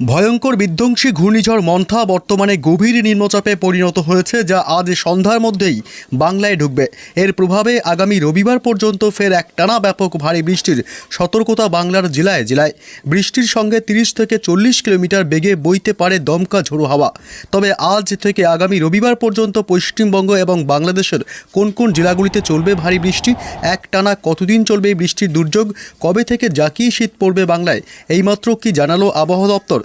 ভয়ঙ্কর বিধ্বংসী ঘূর্ণিঝড় মন্থা বর্তমানে গভীর নিম্নচাপে পরিণত হয়েছে, যা আজ সন্ধ্যার মধ্যেই বাংলায় ঢুকবে। এর প্রভাবে আগামী রবিবার পর্যন্ত ফের একটানা ব্যাপক ভারী বৃষ্টির সতর্কতা বাংলার জেলায় জেলায়। বৃষ্টির সঙ্গে তিরিশ থেকে চল্লিশ কিলোমিটার বেগে বইতে পারে দমকা ঝোড়ো হাওয়া। তবে আজ থেকে আগামী রবিবার পর্যন্ত পশ্চিমবঙ্গ এবং বাংলাদেশের কোন কোন জেলাগুলিতে চলবে ভারী বৃষ্টি, একটানা কতদিন চলবে বৃষ্টির দুর্যোগ, কবে থেকে যা জাকিয়ে শীত পড়বে বাংলায়, এইমাত্র কি জানালো আবহাওয়া দপ্তর?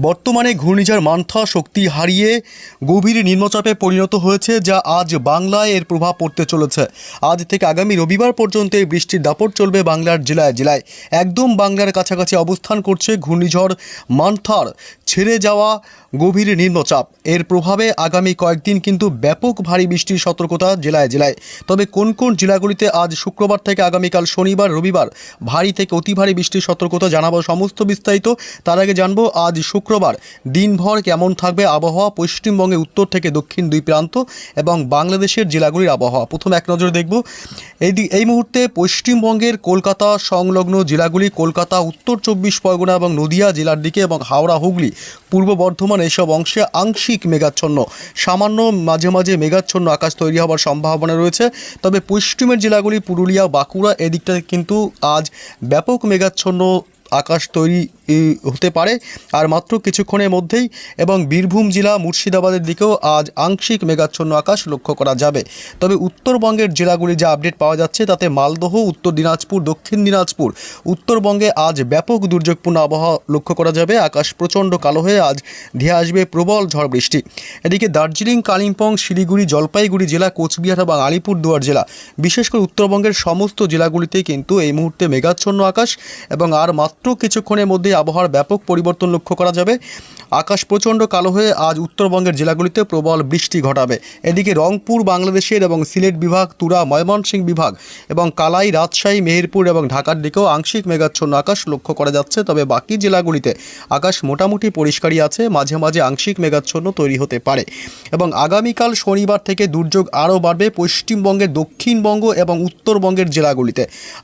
বর্তমানে ঘূর্ণিঝড় মান্থা শক্তি হারিয়ে গভীর নিম্নচাপে পরিণত হয়েছে, যা আজ বাংলায় এর প্রভাব পড়তে চলেছে। আজ থেকে আগামী রবিবার পর্যন্ত এই বৃষ্টির দাপট চলবে বাংলার জেলায় জেলায়। একদম বাংলার কাছাকাছি অবস্থান করছে ঘূর্ণিঝড় মান্থার। ছেড়ে যাওয়া গভীর নিম্নচাপ। এর প্রভাবে আগামী কয়েকদিন কিন্তু ব্যাপক ভারী বৃষ্টির সতর্কতা জেলায় জেলায়। তবে কোন কোন জেলাগুলিতে আজ শুক্রবার থেকে আগামীকাল শনিবার, রবিবার ভারী থেকে অতি ভারী বৃষ্টির সতর্কতা জানাব সমস্ত বিস্তারিত। তার আগে জানব, আজ শুক্রবার দিনভর কেমন থাকবে আবহাওয়া পশ্চিমবঙ্গে উত্তর থেকে দক্ষিণ দুই প্রান্ত এবং বাংলাদেশের জেলাগুলির আবহাওয়া? প্রথম এক নজরে দেখব। এই এই মুহূর্তে পশ্চিমবঙ্গের কলকাতা সংলগ্ন জেলাগুলি কলকাতা, উত্তর চব্বিশ পরগনা এবং নদিয়া জেলার দিকে এবং হাওড়া, হুগলি, পূর্ব বর্ধমান এসব অংশে আংশিক মেঘাচ্ছন্ন। সামান্য মাঝে মাঝে মেঘাচ্ছন্ন আকাশ তৈরি হওয়ার সম্ভাবনা রয়েছে। তবে পশ্চিমের জেলাগুলি পুরুলিয়া, বাঁকুড়া এদিকটাতে কিন্তু আজ ব্যাপক মেঘাচ্ছন্ন আকাশ তৈরি হতে পারে। আর মাত্র কিছুক্ষণের মধ্যেই এবং বীরভূম জেলা মুর্শিদাবাদের দিকেও আজ আংশিক মেঘাচ্ছন্ন আকাশ লক্ষ্য করা যাবে। তবে উত্তরবঙ্গের জেলাগুলি যা আপডেট পাওয়া যাচ্ছে তাতে মালদহ, উত্তর দিনাজপুর, দক্ষিণ দিনাজপুর, উত্তরবঙ্গে আজ ব্যাপক দুর্যোগপূর্ণ আবহাওয়া লক্ষ্য করা যাবে। আকাশ প্রচণ্ড কালো হয়ে আজ ধেয়ে আসবে প্রবল ঝড় বৃষ্টি। এদিকে দার্জিলিং, কালিম্পং, শিলিগুড়ি, জলপাইগুড়ি জেলা, কোচবিহার এবং আলিপুরদুয়ার জেলা, বিশেষ করে উত্তরবঙ্গের সমস্ত জেলাগুলিতেই কিন্তু এই মুহূর্তে মেঘাচ্ছন্ন আকাশ এবং আর মাত্র কিছুক্ষণের মধ্যেই আবহাওয়ার ব্যাপক পরিবর্তন লক্ষ্য করা যাবে। আকাশ প্রচণ্ড কালো হয়ে আজ উত্তরবঙ্গের জেলাগুলিতে প্রবল বৃষ্টি ঘটাবে। এদিকে রংপুর, বাংলাদেশের এবং সিলেট বিভাগ, তুরা ময়মনসিংহ বিভাগ এবং কালাই, রাজশাহী, মেহেরপুর এবং ঢাকার দিকেও আংশিক মেঘাচ্ছন্ন আকাশ লক্ষ্য করা যাচ্ছে। তবে বাকি জেলাগুলিতে আকাশ মোটামুটি পরিষ্কারই আছে। মাঝে মাঝে আংশিক মেঘাচ্ছন্ন তৈরি হতে পারে এবং আগামীকাল শনিবার থেকে দুর্যোগ আরও বাড়বে পশ্চিমবঙ্গের দক্ষিণবঙ্গ এবং উত্তরবঙ্গের জেলাগুলিতে।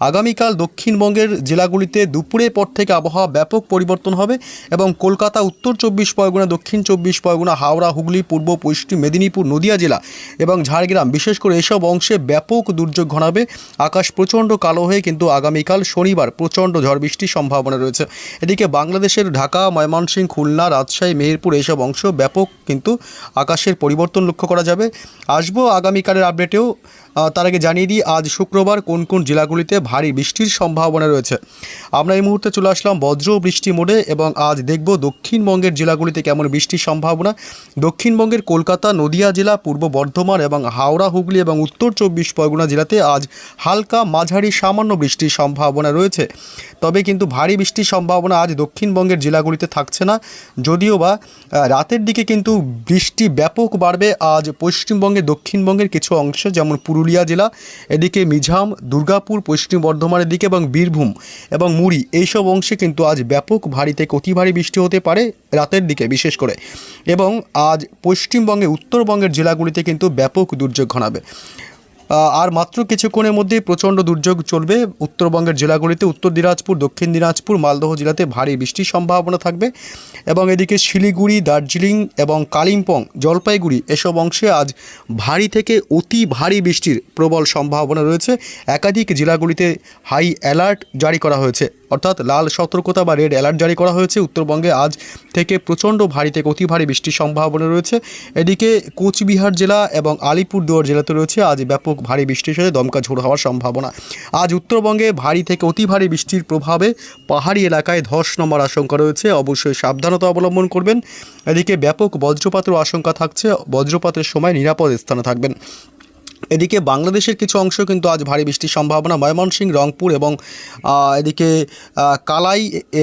আগামীকাল দক্ষিণবঙ্গের জেলাগুলিতে দুপুরের পর থেকে আবহাওয়া ব্যাপক পরিবর্তন হবে এবং কলকাতা, উত্তর চব্বিশ পরগনা, দক্ষিণ চব্বিশ পরগনা, হাওড়া, হুগলি, পূর্ব, পশ্চিম মেদিনীপুর, নদিয়া জেলা এবং ঝাড়গ্রাম। বিশেষ করে এসব অংশে ব্যাপক দুর্যোগ ঘনাবে। আকাশ প্রচণ্ড কালো হয়ে কিন্তু আগামীকাল শনিবার প্রচণ্ড ঝড় বৃষ্টির সম্ভাবনা রয়েছে। এদিকে বাংলাদেশের ঢাকা, ময়মনসিংহ, খুলনা, রাজশাহী, মেহেরপুর এসব অংশ ব্যাপক কিন্তু আকাশের পরিবর্তন লক্ষ্য করা যাবে। আসব আগামীকালের আপডেটেও। তার আগে জানিয়ে দিই, আজ শুক্রবার কোন কোন জেলাগুলিতে ভারী বৃষ্টির সম্ভাবনা রয়েছে। আমরা এই মুহূর্তে চলে আসলাম বজ্র বৃষ্টি মোডে এবং আজ দেখব দক্ষিণবঙ্গের জেলাগুলিতে কেমন বৃষ্টির সম্ভাবনা। দক্ষিণবঙ্গের কলকাতা, নদিয়া জেলা, পূর্ব বর্ধমান এবং হাওড়া, হুগলি এবং উত্তর চব্বিশ পরগনা জেলাতে আজ হালকা মাঝারি সামান্য বৃষ্টির সম্ভাবনা রয়েছে। তবে কিন্তু ভারী বৃষ্টির সম্ভাবনা আজ দক্ষিণবঙ্গের জেলাগুলিতে থাকছে না। যদিও বা রাতের দিকে কিন্তু বৃষ্টি ব্যাপক বাড়বে। আজ পশ্চিমবঙ্গের দক্ষিণবঙ্গের কিছু অংশ, যেমন পুরুলিয়া জেলা, এদিকে মিঝাম দুর্গাপুর, পশ্চিম বর্ধমানের দিকে এবং বীরভূম এবং মুড়ি, এইসব অংশে কিন্তু আজ ব্যাপক ভারীতে থেকে অতি ভারী বৃষ্টি হতে পারে রাতের দিকে বিশেষ করে। এবং আজ পশ্চিমবঙ্গে, উত্তরবঙ্গের জেলাগুলিতে কিন্তু ব্যাপক দুর্যোগ ঘনাবে। আর মাত্র কিছুক্ষণের মধ্যেই প্রচণ্ড দুর্যোগ চলবে। উত্তরবঙ্গের জেলাগুলিতে উত্তর দিনাজপুর, দক্ষিণ দিনাজপুর, মালদহ জেলাতে ভারী বৃষ্টির সম্ভাবনা থাকবে এবং এদিকে শিলিগুড়ি, দার্জিলিং এবং কালিম্পং, জলপাইগুড়ি এসব অংশে আজ ভারী থেকে অতি ভারী বৃষ্টির প্রবল সম্ভাবনা রয়েছে। একাধিক জেলাগুলিতে হাই অ্যালার্ট জারি করা হয়েছে। অর্থাৎ লাল সতর্কতা বা রেড অ্যালার্ট জারি করা হয়েছে। উত্তরবঙ্গে আজ থেকে প্রচণ্ড ভারী থেকে অতি ভারী বৃষ্টির সম্ভাবনা রয়েছে। এদিকে কোচবিহার জেলা এবং আলিপুরদুয়ার জেলাতে রয়েছে আজ ব্যাপক ভারী বৃষ্টির সাথে দমকা ঝোড় হওয়ার সম্ভাবনা। আজ উত্তরবঙ্গে ভারী থেকে অতি ভারী বৃষ্টির প্রভাবে পাহাড়ি এলাকায় ধস নামার আশঙ্কা রয়েছে। অবশ্যই সাবধানতা অবলম্বন করবেন। এদিকে ব্যাপক বজ্রপাতের আশঙ্কা থাকছে। বজ্রপাতের সময় নিরাপদ স্থানে থাকবেন। এদিকে বাংলাদেশের কিছু অংশ কিন্তু আজ ভারী বৃষ্টির সম্ভাবনা। ময়মনসিংহ, রংপুর এবং এদিকে কালাই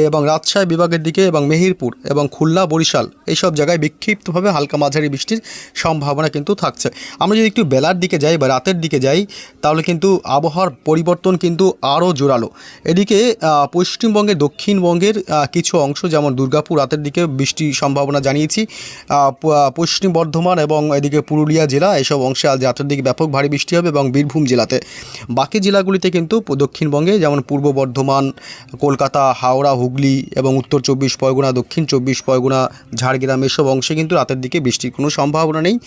এবং রাজশাহী বিভাগের দিকে এবং মেহেরপুর এবং খুলনা, বরিশাল এইসব জায়গায় বিক্ষিপ্তভাবে হালকা মাঝারি বৃষ্টির সম্ভাবনা কিন্তু থাকছে। আমরা যদি একটু বেলার দিকে যাই বা রাতের দিকে যাই, তাহলে কিন্তু আবহাওয়ার পরিবর্তন কিন্তু আরও জোরালো। এদিকে পশ্চিমবঙ্গের দক্ষিণবঙ্গের কিছু অংশ যেমন দুর্গাপুর, রাতের দিকে বৃষ্টির সম্ভাবনা জানিয়েছি। পশ্চিম বর্ধমান এবং এদিকে পুরুলিয়া জেলা, এসব অংশে আজ রাতের দিকে ব্যাপক ভারী বৃষ্টি হবে এবং বীরভূম জেলাতে। বাকি জেলাগুলিতে কিন্তু দক্ষিণবঙ্গে যেমন পূর্ব বর্ধমান, কলকাতা, হাওড়া, হুগলি এবং উত্তর চব্বিশ পরগনা, দক্ষিণ চব্বিশ পরগনা, ঝাড়গ্রাম এসব অংশে কিন্তু রাতের দিকে বৃষ্টির কোনো সম্ভাবনা নেই।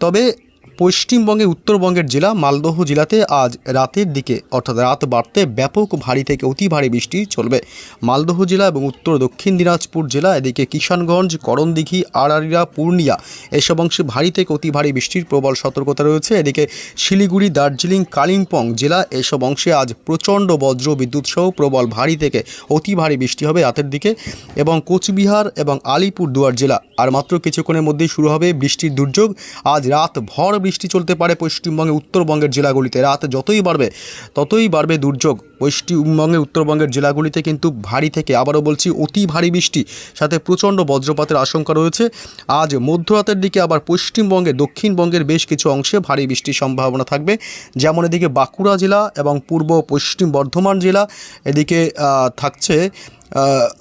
তবে পশ্চিমবঙ্গে উত্তরবঙ্গের জেলা মালদহ জেলাতে আজ রাতের দিকে, অর্থাৎ রাত বাড়তে ব্যাপক ভারী থেকে অতি ভারী বৃষ্টি চলবে। মালদহ জেলা এবং উত্তর দক্ষিণ দিনাজপুর জেলা, এদিকে কিষানগঞ্জ, করণদিঘি আড়ারিয়া পূর্ণিয়া, এসব অংশে ভারী থেকে অতি ভারী বৃষ্টির প্রবল সতর্কতা রয়েছে। এদিকে শিলিগুড়ি, দার্জিলিং, কালিম্পং জেলা, এসব অংশে আজ প্রচণ্ড বজ্র বিদ্যুৎ সহ প্রবল ভারী থেকে অতি ভারী বৃষ্টি হবে রাতের দিকে। এবং কোচবিহার এবং আলিপুরদুয়ার জেলা, আর মাত্র কিছুক্ষণের মধ্যেই শুরু হবে বৃষ্টির দুর্যোগ। আজ রাত ভর বৃষ্টি চলতে পারে পশ্চিমবঙ্গে, উত্তরবঙ্গের জেলাগুলিতে। রাত যতই বাড়বে, ততই বাড়বে দুর্যোগ। পশ্চিমবঙ্গের উত্তরবঙ্গের জেলাগুলিতে কিন্তু ভারী থেকে, আবারও বলছি, অতি ভারী বৃষ্টি, সাথে প্রচণ্ড বজ্রপাতের আশঙ্কা রয়েছে। আজ মধ্যরাতের দিকে আবার পশ্চিমবঙ্গে, দক্ষিণবঙ্গের বেশ কিছু অংশে ভারী বৃষ্টির সম্ভাবনা থাকবে। যেমন এদিকে বাঁকুড়া জেলা এবং পূর্ব পশ্চিম বর্ধমান জেলা, এদিকে থাকছে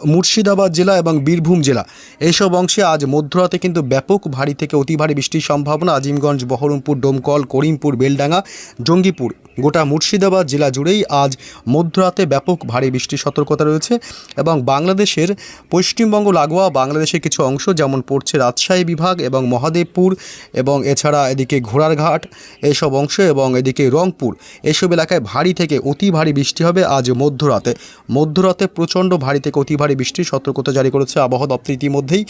মুর্শিদাবাদ জেলা এবং বীরভূম জেলা। এইসব অংশে আজ মধ্যরাতে কিন্তু ব্যাপক ভারী থেকে অতি ভারী বৃষ্টির সম্ভাবনা। আজিমগঞ্জ, বহরমপুর, ডোমকল, করিমপুর, বেলডাঙ্গা, জঙ্গিপুর গোটা মুর্শিদাবাদ জেলা জুড়েই আজ মধ্যরাতে ব্যাপক ভারী বৃষ্টির সতর্কতা রয়েছে এবং বাংলাদেশের পশ্চিমবঙ্গ লাগোয়া বাংলাদেশের কিছু অংশ যেমন পড়ছে রাজশাহী বিভাগ এবং মহাদেবপুর এবং এছাড়া এদিকে ঘোড়ারঘাট এইসব অংশ এবং এদিকে রংপুর। এসব এলাকায় ভারী থেকে অতি ভারী বৃষ্টি হবে আজ মধ্যরাতে। মধ্যরাতে প্রচণ্ড ভারী থেকে অতি ভারী বৃষ্টির সতর্কতা জারি করেছে আবহাওয়া দপ্তর ইতিমধ্যেই।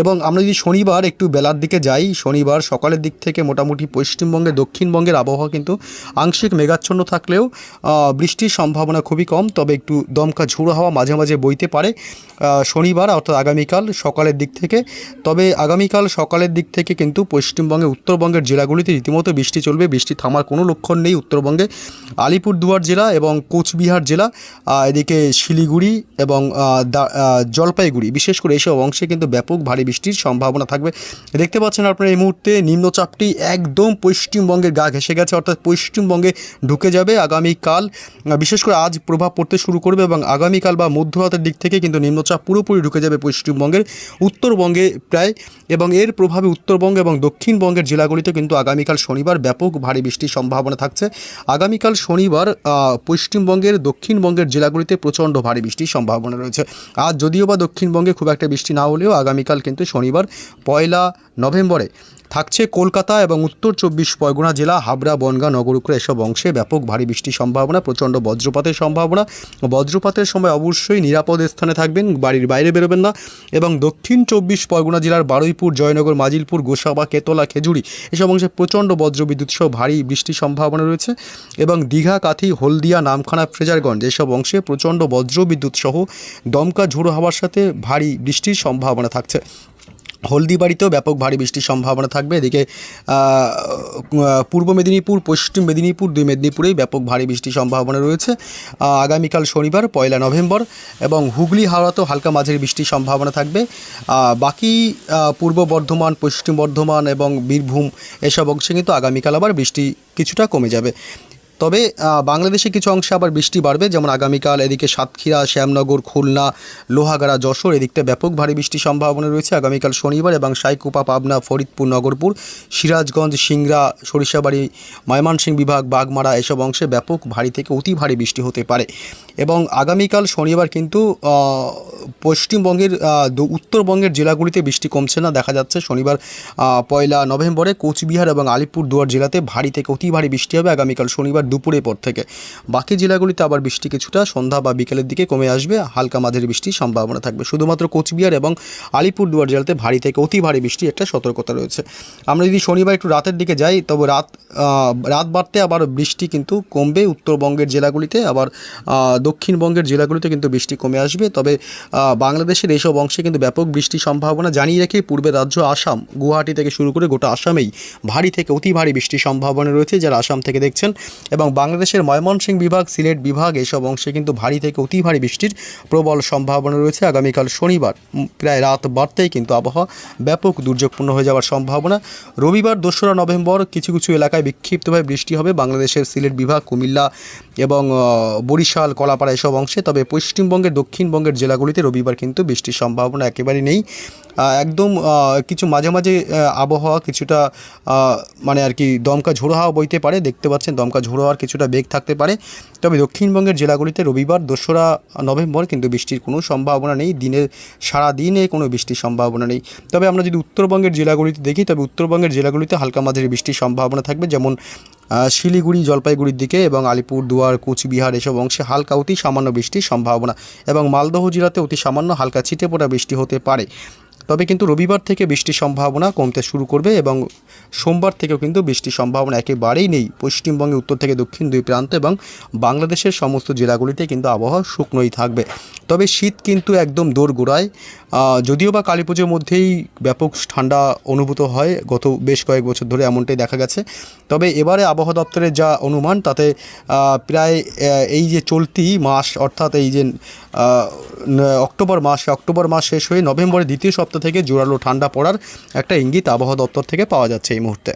এবং আমরা যদি শনিবার একটু বেলার দিকে যাই, শনিবার সকালের দিক থেকে মোটামুটি পশ্চিমবঙ্গে, দক্ষিণবঙ্গের আবহাওয়া কিন্তু আংশিক মেঘাচ্ছন্ন থাকলেও বৃষ্টির সম্ভাবনা খুবই কম, তবে একটু দমকা ঝুড়ো হাওয়া মাঝে মাঝে বইতে পারে শনিবার অর্থাৎ আগামীকাল সকালের দিক থেকে। তবে আগামীকাল সকালের দিক থেকে কিন্তু পশ্চিমবঙ্গে, উত্তরবঙ্গের জেলাগুলিতে রীতিমতো বৃষ্টি চলবে, বৃষ্টি থামার কোনো লক্ষণ নেই উত্তরবঙ্গে। আলিপুরদুয়ার জেলা এবং কোচবিহার জেলা এদিকে শিলিগুড়ি এবং জলপাইগুড়ি, বিশেষ করে এইসব অংশে কিন্তু ব্যাপক ভারী বৃষ্টির সম্ভাবনা থাকবে। দেখতে পাচ্ছেন আপনারা এই মুহূর্তে নিম্নচাপটি একদম পশ্চিমবঙ্গের গা ঘেসে গেছে, অর্থাৎ পশ্চিমবঙ্গে ঢুকে যাবে আগামীকাল। বিশেষ করে আজ প্রভাব পড়তে শুরু করবে এবং আগামীকাল বা মধ্যরাতের দিক থেকে কিন্তু নিম্নচাপ পুরোপুরি ঢুকে যাবে পশ্চিমবঙ্গের উত্তরবঙ্গে প্রায় এবং এর প্রভাবে উত্তরবঙ্গ এবং দক্ষিণবঙ্গের জেলাগুলিতে কিন্তু আগামীকাল শনিবার ব্যাপক ভারী বৃষ্টির সম্ভাবনা থাকছে। আগামীকাল শনিবার পশ্চিমবঙ্গের, দক্ষিণবঙ্গের জেলাগুলিতে প্রচণ্ড ভারী বৃষ্টির সম্ভাবনা রয়েছে। আজ যদিও বা দক্ষিণবঙ্গে খুব একটা বৃষ্টি না হলেও আগামীকাল কিন্তু শনিবার পয়লা নভেম্বরে থাকছে কলকাতা এবং উত্তর চব্বিশ পরগনা জেলা, হাবড়া, বনগাঁ নগরুকরা এসব অংশে ব্যাপক ভারী বৃষ্টির সম্ভাবনা, প্রচণ্ড বজ্রপাতের সম্ভাবনা। বজ্রপাতের সময় অবশ্যই নিরাপদ স্থানে থাকবেন, বাড়ির বাইরে বেরোবেন না এবং দক্ষিণ চব্বিশ পরগনা জেলার বারুইপুর, জয়নগর, মাজিলপুর, গোসাবা, কেতলা, খেজুরি এসব অংশে প্রচণ্ড বজ্রবিদ্যুৎ সহ ভারী বৃষ্টির সম্ভাবনা রয়েছে এবং দীঘা, কাথি, হলদিয়া, নামখানা, ফ্রেজারগঞ্জ এসব অংশে প্রচণ্ড বজ্রবিদ্যুৎ সহ দমকা ঝোড়ো হওয়ার সাথে ভারী বৃষ্টির সম্ভাবনা থাকছে। হলদিবাড়িতেও ব্যাপক ভারী বৃষ্টির সম্ভাবনা থাকবে। এদিকে পূর্ব মেদিনীপুর, পশ্চিম মেদিনীপুর, দুই মেদিনীপুরেই ব্যাপক ভারী বৃষ্টির সম্ভাবনা রয়েছে। আগামীকাল শনিবার, পয়লা নভেম্বর এবং হুগলি, হাওড়াতেও হালকা মাঝারি বৃষ্টির সম্ভাবনা থাকবে। বাকি পূর্ব বর্ধমান, পশ্চিম বর্ধমান এবং বীরভূম এসব অংশে কিন্তু আগামীকাল আবার বৃষ্টি কিছুটা কমে যাবে। তবে বাংলাদেশে কিছু অংশে আবার বৃষ্টি বাড়বে, যেমন আগামীকাল এদিকে সাতক্ষীরা, শ্যামনগর, খুলনা, লোহাগাড়া, যশোর, এদিকটা ব্যাপক ভারী বৃষ্টির সম্ভাবনা রয়েছে। আগামীকাল শনিবার এবং সাইকুপা, পাবনা, ফরিদপুর, নগরপুর, সিরাজগঞ্জ, সিংড়া, সরিষাবাড়ি, ময়মনসিংহ বিভাগ, বাগমারা এসব অংশে ব্যাপক ভারী থেকে অতি ভারী বৃষ্টি হতে পারে। এবং আগামীকাল শনিবার কিন্তু পশ্চিমবঙ্গের উত্তরবঙ্গের জেলাগুলিতে বৃষ্টি কমছে না। দেখা যাচ্ছে শনিবার পয়লা নভেম্বরে কোচবিহার এবং আলিপুরদুয়ার জেলাতে ভারী থেকে অতি ভারী বৃষ্টি হবে। আগামীকাল শনিবার দুপুরের পর থেকে। বাকি জেলাগুলিতে আবার বৃষ্টি কিছুটা, সন্ধ্যা বা বিকেলের দিকে কমে আসবে। হালকা মাঝের বৃষ্টির সম্ভাবনা থাকবে। শুধুমাত্র কোচবিহার এবং আলিপুরদুয়ার জেলাতে ভারী থেকে অতি ভারী বৃষ্টি একটা সতর্কতা রয়েছে। আমরা যদি শনিবার একটু রাতের দিকে যাই, তবে রাত রাত বাড়তে আবার বৃষ্টি কিন্তু কমবে। উত্তরবঙ্গের জেলাগুলিতে আবার দক্ষিণবঙ্গের জেলাগুলিতে কিন্তু বৃষ্টি কমে আসবে। তবে বাংলাদেশের এইসব অংশে কিন্তু ব্যাপক বৃষ্টির সম্ভাবনা জানিয়ে রেখে পূর্বে রাজ্য আসাম, গুয়াহাটি থেকে শুরু করে গোটা আসামেই ভারী থেকে অতি ভারী বৃষ্টির সম্ভাবনা রয়েছে। যারা আসাম থেকে দেখছেন এবং বাংলাদেশের ময়মনসিংহ বিভাগ, সিলেট বিভাগ এসব অংশে কিন্তু ভারী থেকে অতি ভারী বৃষ্টির প্রবল সম্ভাবনা রয়েছে। আগামীকাল শনিবার প্রায় রাত বাড়তেই কিন্তু আবহাওয়া ব্যাপক দুর্যোগপূর্ণ হয়ে যাওয়ার সম্ভাবনা। রবিবার দোসরা নভেম্বর কিছু কিছু এলাকায় বিক্ষিপ্তভাবে বৃষ্টি হবে। বাংলাদেশের সিলেট বিভাগ, কুমিল্লা এবং বরিশাল, কলাপাড়া এসব অংশে। তবে পশ্চিমবঙ্গের, দক্ষিণবঙ্গের জেলাগুলিতে রবিবার কিন্তু বৃষ্টির সম্ভাবনা একেবারেই নেই। একদম কিছু মাঝে মাঝে আবহাওয়া কিছুটা মানে আর কি দমকা ঝোড়ো হাওয়া বইতে পারে। দেখতে পাচ্ছেন দমকা ঝোড়ো হাওয়ার কিছুটা বেগ থাকতে পারে। তবে দক্ষিণবঙ্গের জেলাগুলিতে রবিবার, দোসরা, নভেম্বর কিন্তু বৃষ্টির কোনো সম্ভাবনা নেই। দিনের সারা দিনে কোনো বৃষ্টির সম্ভাবনা নেই। তবে আমরা যদি উত্তরবঙ্গের জেলাগুলিতে দেখি, তবে উত্তরবঙ্গের জেলাগুলিতে হালকা মাঝারি বৃষ্টির সম্ভাবনা থাকবে। যেমন শিলিগুড়ি, জলপাইগুড়ির দিকে এবং আলিপুর, দুয়ার, কোচবিহার এসব অংশে হালকা অতি সামান্য বৃষ্টির সম্ভাবনা। এবং মালদহ জেলাতে অতি সামান্য হালকা ছিটে বৃষ্টি হতে পারে। তবে কিন্তু রবিবার থেকে বৃষ্টির সম্ভাবনা কমতে শুরু করবে এবং সোমবার থেকেও কিন্তু বৃষ্টির সম্ভাবনা একেবারেই নেই। পশ্চিমবঙ্গে উত্তর থেকে দক্ষিণ দুই প্রান্ত এবং বাংলাদেশের সমস্ত জেলাগুলিতে কিন্তু আবহাওয়া শুকনোই থাকবে। তবে শীত কিন্তু একদম দোর গোড়ায় আহ, যদিও বা কালী পুজোর মধ্যেই ব্যাপক ঠান্ডা অনুভূত হয় গত বেশ কয়েক বছর ধরে এমনটাই দেখা গেছে। তবে এবারে আবহাওয়া দপ্তরের যা অনুমান, তাতে প্রায় এই যে চলতি মাস, অর্থাৎ এই যে অক্টোবর মাস অক্টোবর মাস শেষ হয়ে নভেম্বরের দ্বিতীয় সপ্তাহ থেকে জোরালো ঠান্ডা পড়ার একটা ইঙ্গিত আবহাওয়া দপ্তর থেকে পাওয়া যাচ্ছে এই মুহূর্তে।